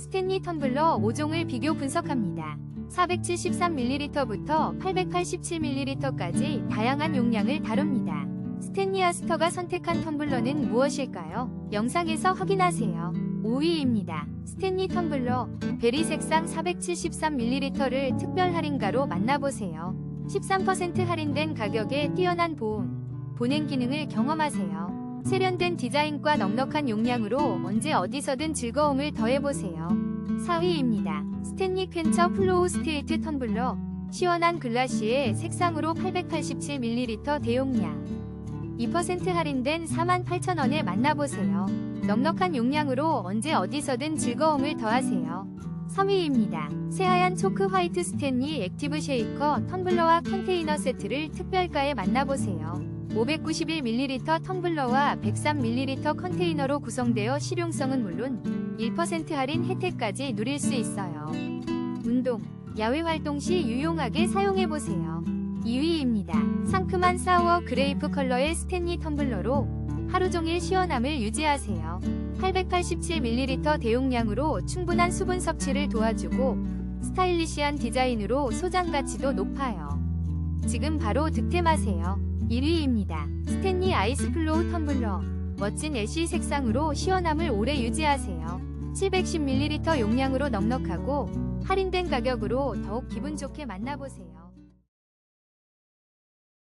스탠리 텀블러 5종을 비교 분석합니다. 473ml부터 887ml까지 다양한 용량을 다룹니다. 스탠리 아스터가 선택한 텀블러는 무엇일까요? 영상에서 확인하세요. 5위입니다. 스탠리 텀블러 베리 색상 473ml를 특별 할인가로 만나보세요. 13% 할인된 가격에 뛰어난 보온, 보냉 기능을 경험하세요. 세련된 디자인과 넉넉한 용량으로 언제 어디서든 즐거움을 더해보세요. 4위입니다. 스탠리 퀸처 플로우 스틸트 텀블러 시원한 글라시의 색상으로 887ml 대용량 2% 할인된 48,000원에 만나보세요. 넉넉한 용량으로 언제 어디서든 즐거움을 더하세요. 3위입니다. 새하얀 초크 화이트 스탠리 액티브 쉐이커 텀블러와 컨테이너 세트를 특별가에 만나보세요. 591ml 텀블러와 103ml 컨테이너로 구성되어 실용성은 물론 1% 할인 혜택까지 누릴 수 있어요. 운동, 야외 활동 시 유용하게 사용해보세요. 2위입니다. 상큼한 사워 그레이프 컬러의 스탠리 텀블러로 하루 종일 시원함을 유지하세요. 887ml 대용량으로 충분한 수분 섭취를 도와주고 스타일리시한 디자인으로 소장 가치도 높아요. 지금 바로 득템하세요. 1위입니다. 스탠리 아이스 플로우 텀블러. 멋진 애쉬 색상으로 시원함을 오래 유지하세요. 710ml 용량으로 넉넉하고 할인된 가격으로 더욱 기분 좋게 만나보세요.